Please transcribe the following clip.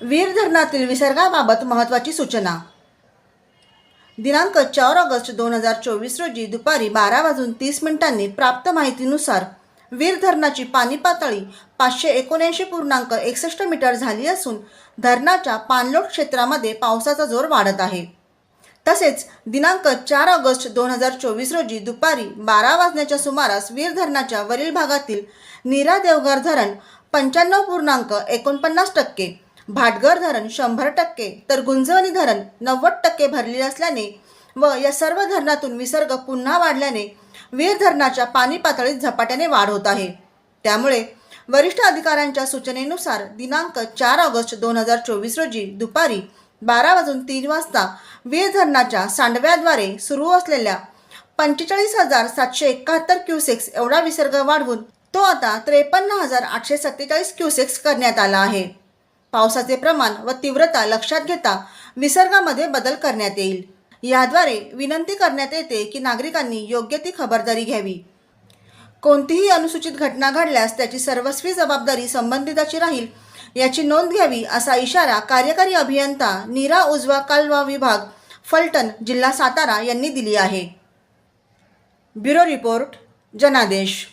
वीर धरणातील विसर्गाबाबत महत्त्वाची सूचना. दिनांक चार ऑगस्ट दोन हजार चोवीस रोजी दुपारी बारा वाजून तीस मिनिटांनी प्राप्त माहितीनुसार वीर धरणाची पाणी पातळी पाचशे एकोणऐंशी पूर्णांक एकसष्ट मीटर झाली असून धरणाच्या पाणलोट क्षेत्रामध्ये पावसाचा जोर वाढत आहे. तसेच दिनांक चार ऑगस्ट दोन हजार चोवीस रोजी दुपारी बारा वाजण्याच्या सुमारास वीर धरणाच्या वरील भागातील नीरा देवघर धरण पंच्याण्णव पूर्णांक एकोणपन्नास टक्के भाटघर धरण शंभर टक्के तर गुंजवणी धरण नव्वद टक्के भरलेले असल्याने व या सर्व धरणातून विसर्ग पुन्हा वाढल्याने वीर धरणाच्या पाणी पातळीत झपाट्याने वाढ होत आहे. त्यामुळे वरिष्ठ अधिकाऱ्यांच्या सूचनेनुसार दिनांक चार ऑगस्ट दोन हजार चोवीस रोजी दुपारी बारा वाजून तीन वाजता वीर धरणाच्या सांडव्याद्वारे सुरू असलेल्या पंचेचाळीस हजार सातशे एकाहत्तर क्युसेक्स एवढा विसर्ग वाढवून तो आता त्रेपन्न हजार आठशे सत्तेचाळीस क्युसेक्स करण्यात आला आहे. पावसाचे प्रमाण व तीव्रता लक्षात घेता विसर्गामध्ये बदल करण्यात येईल. याद्वारे विनंती करण्यात येते की नागरिकांनी योग्य ती खबरदारी घ्यावी. कोणतीही अनुसूचित घटना घडल्यास त्याची सर्वस्वी जबाबदारी संबंधिताची राहील याची नोंद घ्यावी असा इशारा कार्यकारी अभियंता नीरा उजवा कालवा विभाग फलटण जिल्हा सातारा यांनी दिली आहे. ब्युरो रिपोर्ट जनादेश.